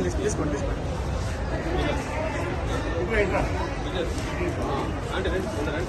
Please please கொண்டு aunty ரெண்டு ரெண்டு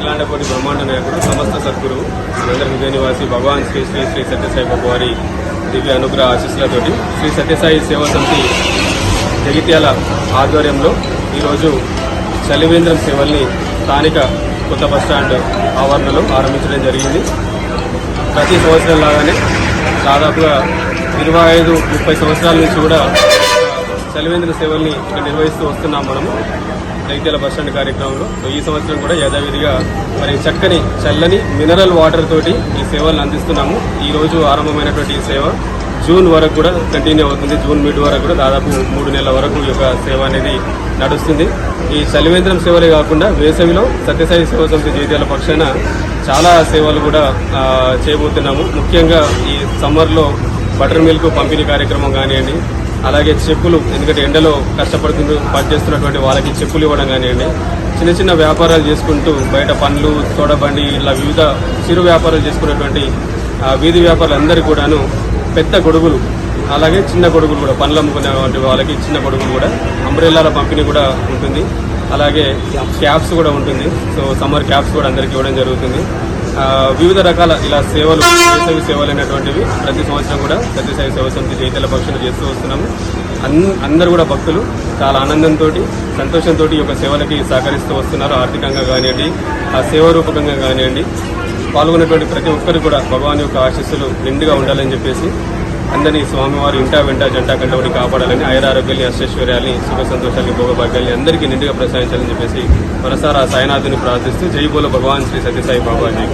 అఖిలాండకోటి బ్రహ్మాండ నాయకుడు సమస్త సద్గురు సురేంద్ర హృదయనివాసి భగవాన్ శ్రీ శ్రీ శ్రీ సత్యసాయి బాబు వారి దివ్య అనుగ్రహ ఆశీస్సులతోటి శ్రీ సత్యసాయి సేవా సమితి జగిత్యాల ఆధ్వర్యంలో ఈరోజు చలివేంద్రం సేవల్ని స్థానిక కొత్త బస్టాండ్ ఆవరణలో ఆరంభించడం జరిగింది. ప్రతి సంవత్సరం లాగానే దాదాపుగా ఇరవై ఐదు ముప్పై సంవత్సరాల నుంచి కూడా చలివేంద్ర సేవల్ని ఇక్కడ నిర్వహిస్తూ వస్తున్నాం మనము జగిత్యాల బస్ స్టాండ్ కార్యక్రమంలో. సో ఈ సంవత్సరం కూడా యథావిధిగా మరి చక్కని చల్లని మినరల్ వాటర్ తోటి ఈ సేవలను అందిస్తున్నాము. ఈ రోజు ఆరంభమైనటువంటి ఈ సేవ జూన్ వరకు కూడా కంటిన్యూ అవుతుంది. జూన్ మిడ్ వరకు కూడా దాదాపు మూడు నెలల వరకు ఈ యొక్క సేవ అనేది నడుస్తుంది. ఈ చలివేంద్రం సేవలే కాకుండా వేసవిలో సత్యసాయి సేవ సమితి జీతాల పక్షాన చాలా సేవలు కూడా చేయబోతున్నాము. ముఖ్యంగా ఈ సమ్మర్లో బటర్ మిల్క్ పంపిణీ కార్యక్రమం కానివ్వండి అలాగే చెప్పులు ఎందుకంటే ఎండలో కష్టపడుతూ పనిచేస్తున్నటువంటి వాళ్ళకి చెప్పులు ఇవ్వడం కానివ్వండి చిన్న చిన్న వ్యాపారాలు చేసుకుంటూ బయట పండ్లు తోడబండి ఇలా వివిధ చిరు వ్యాపారాలు చేసుకున్నటువంటి వీధి వ్యాపారులందరికీ కూడాను పెద్ద గొడుగులు అలాగే చిన్న గొడుగులు కూడా పండ్లు అమ్ముకునేటువంటి వాళ్ళకి చిన్న గొడుగులు కూడా అంబ్రెల్లాల పంపిణీ కూడా ఉంటుంది. అలాగే క్యాప్స్ కూడా ఉంటుంది. సో సమ్మర్ క్యాప్స్ కూడా అందరికీ ఇవ్వడం జరుగుతుంది. వివిధ రకాల ఇలా సేవలు వేసవి సేవలు అనేటువంటివి ప్రతి సంవత్సరం కూడా సత్యసాయి సేవ సమితి జైతల పక్షులు చేస్తూ వస్తున్నాము. అందరూ కూడా భక్తులు చాలా ఆనందంతో సంతోషంతో ఈ యొక్క సేవలకి సహకరిస్తూ వస్తున్నారు. ఆర్థికంగా కానివ్వండి ఆ సేవ రూపకంగా కానివ్వండి పాల్గొన్నటువంటి ప్రతి ఒక్కరు కూడా భగవాన్ యొక్క ఆశీస్సులు నిండుగా ఉండాలని చెప్పేసి అందరినీ స్వామివారి ఇంటా వెంట జంటా కంటబడి కాపాడాలని ఐరారోగ్యాన్ని అష్టైశ్వర్యాన్ని సుఖ సంతోషాన్ని భోగభాగ్యాన్ని అందరికీ నిండుగా ప్రసాదించాలని చెప్పేసి మనసారా సాయినాథుని ప్రార్థిస్తూ జై బోల భగవాన్ శ్రీ సత్యసాయి బాబాజీ